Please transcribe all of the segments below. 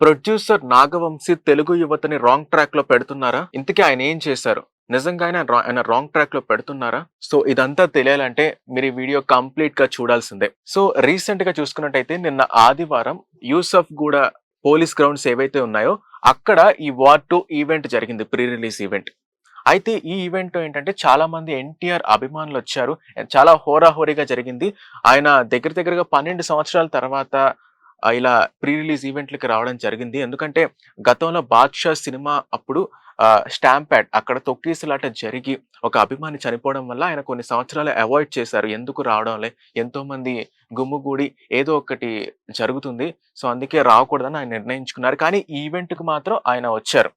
Producer Nagavamsi Telugu యువతని wrong ట్రాక్లో పెడుతున్నారా? ఇంతకీ ఆయన ఏం చేశారు? నిజంగా ఆయన రా- ఆయన రాంగ్ ట్రాక్లో పెడుతున్నారా? సో ఇదంతా తెలియాలంటే మీరు ఈ వీడియో కంప్లీట్గా చూడాల్సిందే. సో రీసెంట్గా చూసుకున్నట్టయితే నిన్న ఆదివారం యూసఫ్ గూడ పోలీస్ గ్రౌండ్స్ ఏవైతే ఉన్నాయో అక్కడ ఈ వార్ టూ ఈవెంట్ జరిగింది ప్రీ రిలీజ్ ఈవెంట్. అయితే ఈ ఈవెంట్ ఏంటంటే చాలా మంది ఎన్టీఆర్ అభిమానులు వచ్చారు చాలా హోరాహోరీగా జరిగింది. ఆయన దగ్గర దగ్గరగా పన్నెండు సంవత్సరాల తర్వాత ఇలా ప్రీ రిలీజ్ ఈవెంట్లకి రావడం జరిగింది. ఎందుకంటే గతంలో బాద్షా సినిమా అప్పుడు స్టాంప్ యాడ్ అక్కడ తొక్కీసులాట జరిగి ఒక అభిమాని చనిపోవడం వల్ల ఆయన కొన్ని సంవత్సరాలు అవాయిడ్ చేశారు. ఎందుకు రావడంలే ఎంతోమంది గుమ్ముగూడి ఏదో ఒకటి జరుగుతుంది. సో అందుకే రాకూడదని ఆయన నిర్ణయించుకున్నారు. కానీ ఈ మాత్రం ఆయన వచ్చారు.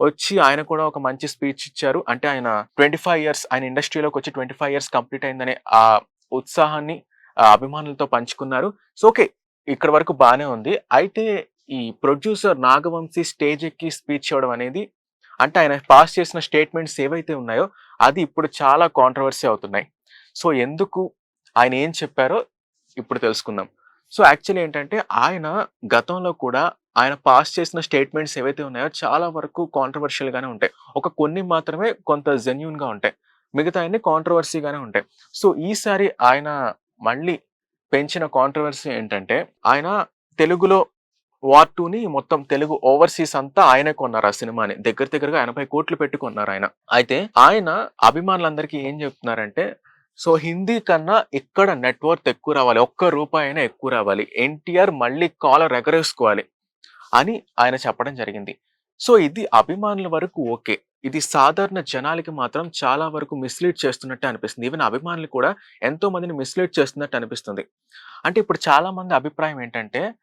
వచ్చి ఆయన కూడా ఒక మంచి స్పీచ్ ఇచ్చారు. అంటే ఆయన ట్వంటీ ఫైవ్ ఇయర్స్ ఆయన ఇండస్ట్రీలోకి వచ్చి ట్వంటీ ఫైవ్ ఇయర్స్ కంప్లీట్ అయిందనే ఆ ఉత్సాహాన్ని ఆ అభిమానులతో పంచుకున్నారు. సో ఓకే ఇక్కడ వరకు బాగానే ఉంది. అయితే ఈ ప్రొడ్యూసర్ నాగవంశీ స్టేజ్ ఎక్కి స్పీచ్ ఇవ్వడం అనేది అంటే ఆయన పాస్ చేసిన స్టేట్మెంట్స్ ఏవైతే ఉన్నాయో అది ఇప్పుడు చాలా కాంట్రవర్సీ అవుతున్నాయి. సో ఎందుకు ఆయన ఏం చెప్పారో ఇప్పుడు తెలుసుకుందాం. సో యాక్చువల్లీ ఏంటంటే ఆయన గతంలో కూడా ఆయన పాస్ చేసిన స్టేట్మెంట్స్ ఏవైతే ఉన్నాయో చాలా వరకు కాంట్రవర్షియల్గానే ఉంటాయి. ఒక కొన్ని మాత్రమే కొంత జెన్యున్గా ఉంటాయి. మిగతా అన్ని కాంట్రవర్సీగానే ఉంటాయి. సో ఈసారి ఆయన మళ్ళీ పెంచిన కాంట్రవర్సీ ఏంటంటే ఆయన తెలుగులో వార్ టూని మొత్తం తెలుగు ఓవర్సీస్ అంతా ఆయనే కొన్నారు ఆ సినిమాని. దగ్గర దగ్గరగా ఎనభై కోట్లు పెట్టుకున్నారు ఆయన. అయితే ఆయన అభిమానులందరికీ ఏం చెప్తున్నారంటే సో హిందీ కన్నా ఇక్కడ నెట్వర్క్ ఎక్కువ రావాలి? ఒక్క రూపాయి అయినా ఎక్కువ రావాలి. ఎన్టీఆర్ మళ్ళీ కాలర్ ఎగరేసుకోవాలి అని ఆయన చెప్పడం జరిగింది. సో ఇది అభిమానుల వరకు ఓకే. ఇది సాధారణ జనాలకి మాత్రం చాలా వరకు మిస్లీడ్ చేస్తున్నట్టు అనిపిస్తుంది. ఈవెన్ అభిమానులు కూడా ఎంతో మందిని మిస్లీడ్ చేస్తున్నట్టు అనిపిస్తుంది. అంటే ఇప్పుడు చాలా మంది అభిప్రాయం ఏంటంటే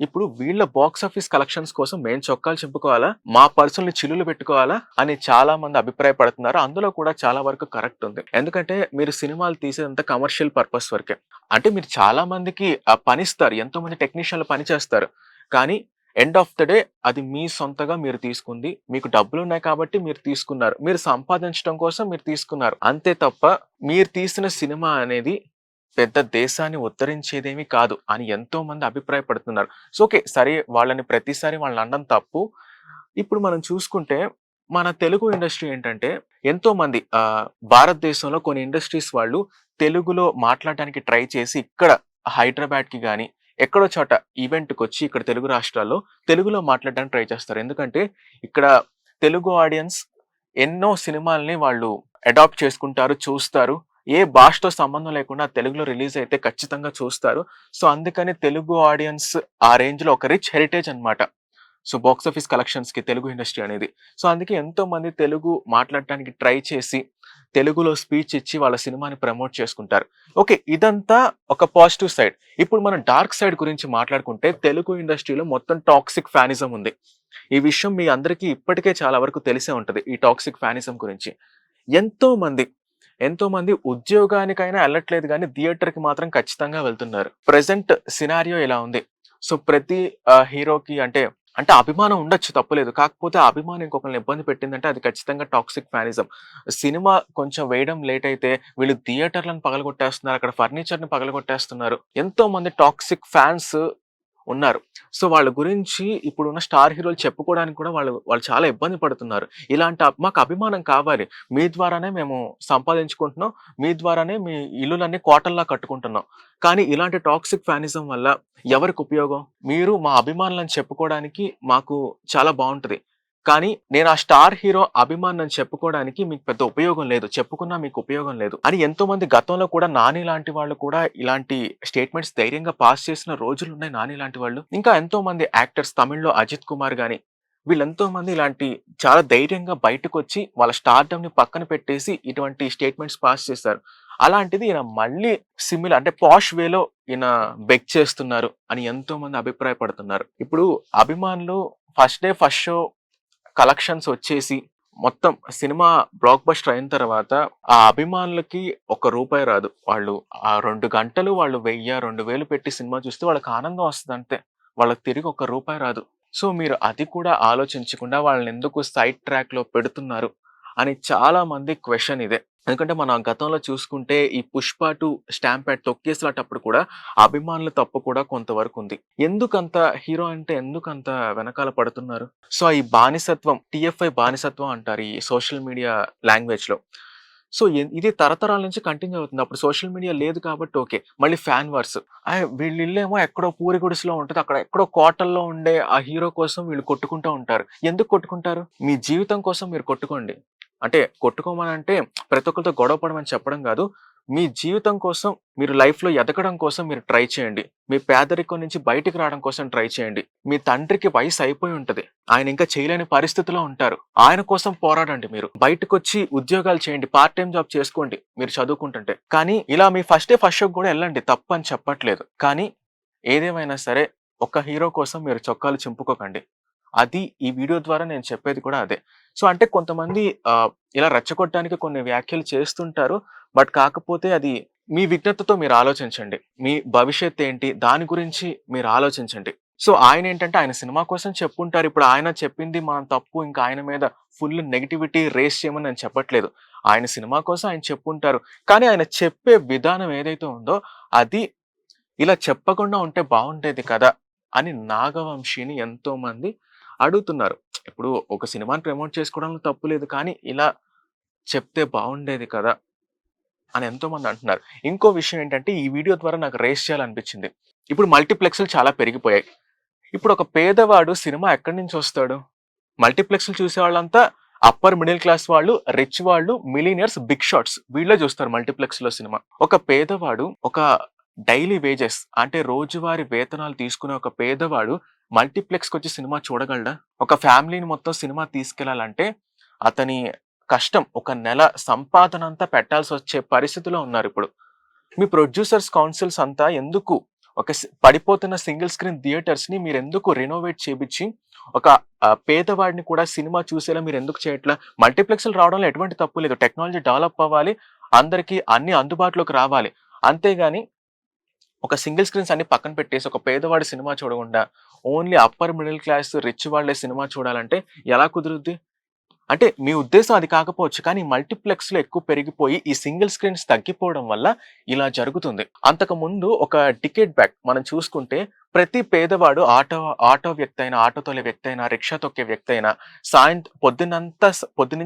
ఇప్పుడు వీళ్ళ బాక్స్ ఆఫీస్ కలెక్షన్స్ కోసం మేము చొక్కాలు చింపుకోవాలా? మా పర్సుల్ని చిల్లులు పెట్టుకోవాలా? అని చాలా మంది అభిప్రాయపడుతున్నారు. అందులో కూడా చాలా వరకు కరెక్ట్ ఉంది. ఎందుకంటే మీరు సినిమాలు తీసేదంతా కమర్షియల్ పర్పస్ వరకే. అంటే మీరు చాలా మందికి పనిస్తారు. ఎంతో మంది టెక్నీషియన్లు పనిచేస్తారు. కానీ ఎండ్ ఆఫ్ ద డే అది మీ సొంతగా మీరు తీసుకుంది. మీకు డబ్బులు ఉన్నాయి కాబట్టి మీరు తీసుకున్నారు. మీరు సంపాదించడం కోసం మీరు తీసుకున్నారు. అంతే తప్ప మీరు తీసిన సినిమా అనేది పెద్ద దేశాన్ని ఉద్ధరించేదేమీ కాదు అని ఎంతో మంది అభిప్రాయపడుతున్నారు. సో ఓకే సరే వాళ్ళని ప్రతిసారి వాళ్ళని అనడం తప్పు. ఇప్పుడు మనం చూసుకుంటే మన తెలుగు ఇండస్ట్రీ ఏంటంటే ఎంతో మంది ఆ, భారతదేశంలో కొన్ని ఇండస్ట్రీస్ వాళ్ళు తెలుగులో మాట్లాడడానికి ట్రై చేసి ఇక్కడ హైదరాబాద్కి కానీ ఎక్కడో చోట ఈవెంట్కి వచ్చి ఇక్కడ తెలుగు రాష్ట్రాల్లో తెలుగులో మాట్లాడడానికి ట్రై చేస్తారు. ఎందుకంటే ఇక్కడ తెలుగు ఆడియన్స్ ఎన్నో సినిమాల్ని వాళ్ళు అడాప్ట్ చేసుకుంటారు చూస్తారు. ఏ భాషతో సంబంధం లేకుండా తెలుగులో రిలీజ్ అయితే ఖచ్చితంగా చూస్తారు. సో అందుకని తెలుగు ఆడియన్స్ ఆ రేంజ్లో ఒక రిచ్ హెరిటేజ్ అనమాట సో బాక్స్ ఆఫీస్ కలెక్షన్స్కి తెలుగు ఇండస్ట్రీ అనేది. సో అందుకే ఎంతో మంది తెలుగు మాట్లాడటానికి ట్రై చేసి తెలుగులో స్పీచ్ ఇచ్చి వాళ్ళ సినిమాని ప్రమోట్ చేసుకుంటారు. ఓకే ఇదంతా ఒక పాజిటివ్ సైడ్. ఇప్పుడు మనం డార్క్ సైడ్ గురించి మాట్లాడుకుంటే తెలుగు ఇండస్ట్రీలో మొత్తం టాక్సిక్ ఫ్యానిజం ఉంది. ఈ విషయం మీ అందరికీ ఇప్పటికే చాలా వరకు తెలిసే ఉంటుంది ఈ టాక్సిక్ ఫ్యానిజం గురించి. ఎంతో మంది ఎంతో మంది ఉద్యోగానికైనా వెళ్ళట్లేదు కానీ థియేటర్కి మాత్రం ఖచ్చితంగా వెళ్తున్నారు. ప్రెసెంట్ సినారియో ఇలా ఉంది. సో ప్రతి హీరోకి అంటే అంటే అభిమానం ఉండొచ్చు తప్పలేదు. కాకపోతే ఆ అభిమానం ఇంకొకరిని ఇబ్బంది పెట్టిందంటే అది ఖచ్చితంగా టాక్సిక్ ఫ్యానిజం. సినిమా కొంచెం వేయడం లేట్ అయితే వీళ్ళు థియేటర్లను పగలగొట్టేస్తున్నారు అక్కడ ఫర్నిచర్ని పగలగొట్టేస్తున్నారు. ఎంతో మంది టాక్సిక్ ఫ్యాన్స్ ఉన్నారు. సో వాళ్ళ గురించి ఇప్పుడున్న స్టార్ హీరోలు చెప్పుకోవడానికి కూడా వాళ్ళు వాళ్ళు చాలా ఇబ్బంది పడుతున్నారు. ఇలాంటి మాకు అభిమానం కావాలి. మీ ద్వారానే మేము సంపాదించుకుంటున్నాం. మీ ద్వారానే మీ ఇల్లులన్నీ కోటల్లా కట్టుకుంటున్నాం. కానీ ఇలాంటి టాక్సిక్ ఫ్యానిజం వల్ల ఎవరికి ఉపయోగం? మీరు మా అభిమానులను చెప్పుకోవడానికి మాకు చాలా బాగుంటుంది కానీ నేను ఆ స్టార్ హీరో అభిమాన్ అని చెప్పుకోవడానికి మీకు పెద్ద ఉపయోగం లేదు. చెప్పుకున్నా మీకు ఉపయోగం లేదు. అని ఎంతో మంది గతంలో కూడా నాని లాంటి వాళ్ళు కూడా ఇలాంటి స్టేట్మెంట్స్ ధైర్యంగా పాస్ చేసిన రోజులు ఉన్నాయి నాని లాంటి వాళ్ళు. ఇంకా ఎంతో మంది యాక్టర్స్ తమిళ్ళో అజిత్ కుమార్ గాని వీళ్ళెంతో మంది ఇలాంటి చాలా ధైర్యంగా బయటకు వచ్చి వాళ్ళ స్టార్డమ్ని పక్కన పెట్టేసి ఇటువంటి స్టేట్మెంట్స్ పాస్ చేస్తారు అలాంటిది ఈయన మళ్ళీ సిమిలర్ అంటే పాష్ వేలో ఈయన బెక్ చేస్తున్నారు అని ఎంతో మంది అభిప్రాయపడుతున్నారు. ఇప్పుడు అభిమానులు first day first show collections వచ్చేసి మొత్తం సినిమా బ్లాక్ బస్టర్ అయిన తర్వాత ఆ అభిమానులకి ఒక రూపాయి రాదు. వాళ్ళు ఆ రెండు గంటలు వాళ్ళు వెయ్యి రెండు వేలు పెట్టి సినిమా చూస్తే వాళ్ళకి ఆనందం వస్తుంది అంతే. వాళ్ళకి తిరిగి ఒక రూపాయి రాదు. సో మీరు అది కూడా ఆలోచించకుండా వాళ్ళని ఎందుకు సైడ్ ట్రాక్లో పెడుతున్నారు? అని చాలా మంది క్వశ్చన్ ఇదే ఎందుకంటే మనం గతంలో చూసుకుంటే ఈ 'పుష్ప టు స్టాంప్ ప్యాడ్ తొక్కేసినప్పుడు కూడా అభిమానుల తప్పు కూడా కొంతవరకు ఉంది. ఎందుకంత హీరో అంటే ఎందుకంత వెనకాల పడుతున్నారు? సో, ఈ బానిసత్వం టిఎఫ్ఐ బానిసత్వం అంటారు ఈ సోషల్ మీడియా లాంగ్వేజ్‌లో. సో, ఇది తరతరాల నుంచి కంటిన్యూ అవుతుంది. అప్పుడు సోషల్ మీడియా లేదు కాబట్టి ఓకే. మళ్ళీ ఫ్యాన్ వర్స్ వీళ్ళు ఇల్లేమో ఎక్కడో పూరి గుడిసెలో ఉంటుంది అక్కడ ఎక్కడో కోటల్లో ఉండే ఆ హీరో కోసం వీళ్ళు కొట్టుకుంటా ఉంటారు. ఎందుకు కొట్టుకుంటారు? మీ జీవితం కోసం మీరు కొట్టుకోండి. అంటే కొట్టుకోమనంటే ప్రతి ఒక్కరితో గొడవ పడమని చెప్పడం కాదు మీ జీవితం కోసం మీరు లైఫ్‌లో ఎదగడం కోసం మీరు ట్రై చేయండి. మీ పేదరికం నుంచి బయటికి రావడం కోసం ట్రై చేయండి. మీ తండ్రికి వయసు అయిపోయి ఉంటుంది ఆయన ఇంకా చేయలేని పరిస్థితిలో ఉంటారు. ఆయన కోసం పోరాడండి మీరు. బయటకొచ్చి ఉద్యోగాలు చేయండి. పార్ట్ టైం జాబ్ చేసుకోండి. మీరు చదువుకుంటుంటే. కానీ ఇలా మీ ఫస్ట్ డే ఫస్ట్ షోకి వెళ్ళండి తప్పు తప్పని చెప్పట్లేదు. కానీ ఏదేమైనా సరే ఒక హీరో కోసం మీరు చొక్కాలు చింపుకోకండి. అది ఈ వీడియో ద్వారా నేను చెప్పేది కూడా అదే. సో, అంటే కొంతమంది ఇలా రెచ్చగొట్టడానికి కొన్ని వ్యాఖ్యలు చేస్తుంటారు. బట్ కాకపోతే అది మీ విజ్ఞతతో మీరు ఆలోచించండి. మీ భవిష్యత్ ఏంటి? దాని గురించి మీరు ఆలోచించండి. సో, ఆయన ఏంటంటే ఆయన సినిమా కోసం చెప్పుంటారు. ఇప్పుడు ఆయన చెప్పింది మనం తప్పు. ఇంకా ఆయన మీద ఫుల్ నెగటివిటీ రేస్ చేయమని నేను చెప్పట్లేదు. ఆయన సినిమా కోసం ఆయన చెప్పుంటారు. కానీ ఆయన చెప్పే విధానం ఏదైతే ఉందో అది ఇలా చెప్పకుండా ఉంటే బాగుండేది కదా! అని నాగవంశిని ఎంతోమంది అడుగుతున్నారు. ఇప్పుడు ఒక సినిమాని ప్రమోట్ చేసుకోవడంలో తప్పు లేదు. కానీ ఇలా చెప్తే బాగుండేది కదా! అని ఎంతోమంది అంటున్నారు. ఇంకో విషయం ఏంటంటే ఈ వీడియో ద్వారా నాకు రేస్ చేయాలనిపించింది. ఇప్పుడు మల్టీప్లెక్స్‌లు చాలా పెరిగిపోయాయి. ఇప్పుడు ఒక పేదవాడు సినిమా ఎక్కడి నుంచి వస్తాడు? మల్టీప్లెక్స్‌లు చూసేవాళ్ళంతా అప్పర్ మిడిల్ క్లాస్ వాళ్ళు, రిచ్ వాళ్ళు, మిలీనియర్స్ బిగ్ షాట్స్ వీళ్ళే చూస్తారు మల్టీప్లెక్స్‌లో సినిమా. ఒక పేదవాడు ఒక డైలీ వేజెస్ అంటే రోజువారి వేతనాలు తీసుకునే ఒక పేదవాడు మల్టీప్లెక్స్‌కొచ్చి సినిమా చూడగలడా? ఒక ఫ్యామిలీని మొత్తం సినిమా తీసుకెళ్ళాలంటే అతని కష్టం ఒక నెల సంపాదన అంతా పెట్టాల్సి వచ్చే పరిస్థితిలో ఉన్నారు ఇప్పుడు మీ ప్రొడ్యూసర్స్ కౌన్సిల్స్ అంతా ఎందుకు ఒక పడిపోతున్న సింగిల్ స్క్రీన్ థియేటర్స్‌ని మీరెందుకు రెనోవేట్ చేపించి ఒక పేదవాడిని కూడా సినిమా చూసేలా మీరు ఎందుకు చేయట్లా? మల్టీప్లెక్స్‌లు రావడంలో ఎటువంటి తప్పు లేదు. టెక్నాలజీ డెవలప్ అవ్వాలి. అందరికీ అన్ని అందుబాటులోకి రావాలి. అంతేగాని ఒక సింగిల్ స్క్రీన్స్ అన్ని పక్కన పెట్టేసి ఒక పేదవాడి సినిమా చూడకుండా only upper middle class, rich వాళ్ళే సినిమా చూడాలంటే ఎలా కుదురుద్ది? అంటే మీ ఉద్దేశం అది కాకపోవచ్చు. కానీ మల్టీప్లెక్స్‌లో ఎక్కువ పెరిగిపోయి ఈ సింగిల్ స్క్రీన్స్ తగ్గిపోవడం వల్ల ఇలా జరుగుతుంది. అంతకుముందు ఒక టికెట్ బ్యాక్ మనం చూసుకుంటే ప్రతి పేదవాడు ఆటో ఆటో వ్యక్తి అయినా, ఆటో తోలే వ్యక్తి అయినా, రిక్షా తొక్కే వ్యక్తి అయినా సాయంత్ పొద్దునంతా స్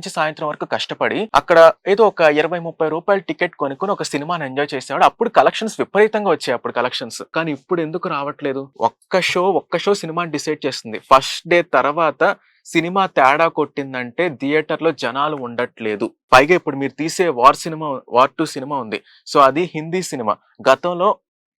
సాయంత్రం వరకు కష్టపడి అక్కడ ఏదో ఒక 20, 30 రూపాయల టికెట్ కొనుక్కుని ఒక సినిమాని ఎంజాయ్ చేసేవాడు. అప్పుడు కలెక్షన్స్ విపరీతంగా వచ్చాయి అప్పుడు కలెక్షన్స్. కానీ ఇప్పుడు ఎందుకు రావట్లేదు? ఒక్క షో, ఒక్క షో సినిమాని డిసైడ్ చేస్తుంది. ఫస్ట్ డే తర్వాత సినిమా తేడా కొట్టిందంటే థియేటర్‌లో జనాలు ఉండట్లేదు. పైగా ఇప్పుడు మీరు తీసే 'war' cinema 'war two cinema ఉంది. సో, అది హిందీ సినిమా. గతంలో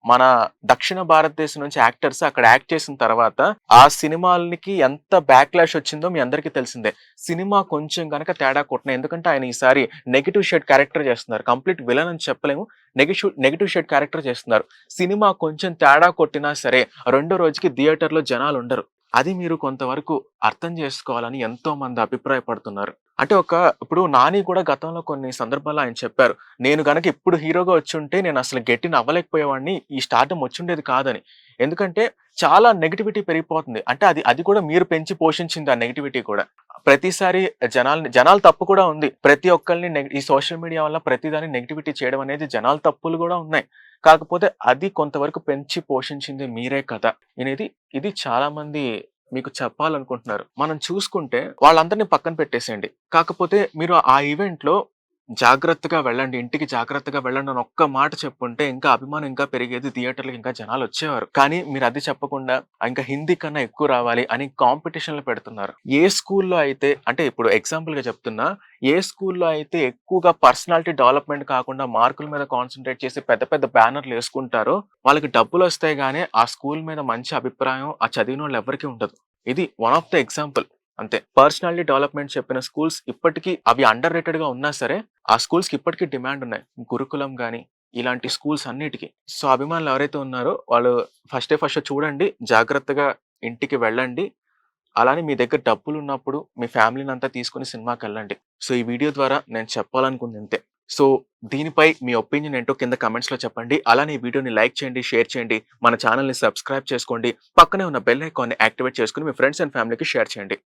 మన దక్షిణ భారతదేశం నుంచి యాక్టర్స్ అక్కడ యాక్ట్ చేసిన తర్వాత ఆ సినిమాలకి ఎంత బ్యాక్‌లాష్ వచ్చిందో మీ అందరికీ తెలిసిందే. సినిమా కొంచెం కనుక తేడా కొట్టినా ఎందుకంటే ఆయన ఈసారి నెగిటివ్ షేడ్ క్యారెక్టర్ చేస్తున్నారు. కంప్లీట్ విలన్ అని చెప్పలేము. నెగిటివ్ నెగిటివ్ షేడ్ క్యారెక్టర్ చేస్తున్నారు. సినిమా కొంచెం తేడా కొట్టినా సరే రెండో రోజుకి థియేటర్‌లో జనాలు ఉండరు అది మీరు కొంతవరకు అర్థం చేసుకోవాలని ఎంతో మంది అభిప్రాయపడుతున్నారు. అంటే ఒక ఇప్పుడు 'నాని' కూడా గతంలో కొన్ని సందర్భాల్లో ఆయన చెప్పారు. నేను గనక ఇప్పుడు హీరోగా వచ్చుంటే నేను అసలు గెట్టిన అవ్వలేకపోయేవాడిని. ఈ స్టార్టం వచ్చుండేది కాదని. ఎందుకంటే చాలా నెగటివిటీ పెరిగిపోతుంది. అంటే అది అది కూడా మీరు పెంచి పోషించింది ఆ నెగటివిటీ కూడా. ప్రతిసారి జనాల్ని జనాల తప్పు కూడా ఉంది. ప్రతి ఒక్కరిని ఈ సోషల్ మీడియా వల్ల ప్రతిదాన్ని నెగిటివిటీ చేయడం అనేది జనాల తప్పులు కూడా ఉన్నాయి. కాకపోతే అది కొంతవరకు పెంచి పోషించింది మీరే కదా! అనేది ఇది చాలా మంది మీకు చెప్పాలనుకుంటున్నారు. మనం చూసుకుంటే వాళ్ళందరిని పక్కన పెట్టేసేయండి. కాకపోతే మీరు ఆ ఈవెంట్‌లో జాగ్రత్తగా వెళ్ళండి. ఇంటికి జాగ్రత్తగా వెళ్ళండి అని ఒక్క మాట చెప్పుంటే ఇంకా అభిమానం ఇంకా పెరిగేది. థియేటర్లకు ఇంకా జనాలు వచ్చేవారు కానీ మీరు అది చెప్పకుండా ఇంకా హిందీ కన్నా ఎక్కువ రావాలి అని కాంపిటీషన్‌లు పెడుతున్నారు. ఏ స్కూల్‌లో అయితే అంటే ఇప్పుడు ఎగ్జాంపుల్‌గా చెప్తున్నా. ఏ స్కూల్‌లో అయితే ఎక్కువగా పర్సనాలిటీ డెవలప్‌మెంట్ కాకుండా మార్కుల మీద కాన్సన్ట్రేట్ చేసి పెద్ద పెద్ద బ్యానర్‌లు వేసుకుంటారో వాళ్ళకి డబ్బులు వస్తే గానీ ఆ స్కూల్ మీద మంచి అభిప్రాయం ఆ చదివిన వాళ్ళు ఎవరికీ ఉండదు. ఇది వన్ ఆఫ్ ద ఎగ్జాంపుల్ అంతే. పర్సనాలిటీ డెవలప్‌మెంట్ చెప్పిన స్కూల్స్ ఇప్పటికీ అవి అండర్ రేటెడ్‌గా ఉన్నా సరే ఆ స్కూల్స్‌కి ఇప్పటికీ డిమాండ్ ఉన్నాయి. గురుకులం కానీ ఇలాంటి స్కూల్స్ అన్నిటికీ సో, అభిమానులు ఎవరైతే ఉన్నారో వాళ్ళు ఫస్టే ఫస్ట్ చూడండి. జాగ్రత్తగా ఇంటికి వెళ్ళండి. అలానే మీ దగ్గర డబ్బులు ఉన్నప్పుడు మీ ఫ్యామిలీని అంతా తీసుకుని సినిమాకి వెళ్ళండి సో, ఈ వీడియో ద్వారా నేను చెప్పాలనుకుంది అంతే సో, దీనిపై మీ ఒపీనియన్ ఏంటో కింద కమెంట్స్లో చెప్పండి. అలానే ఈ వీడియోని లైక్ చేయండి, షేర్ చేయండి. మన ఛానల్ని సబ్స్క్రైబ్ చేసుకోండి. పక్కనే ఉన్న బెల్ ఐకాన్‌ని యాక్టివేట్ చేసుకొని మీ ఫ్రెండ్స్ అండ్ ఫ్యామిలీకి షేర్ చేయండి.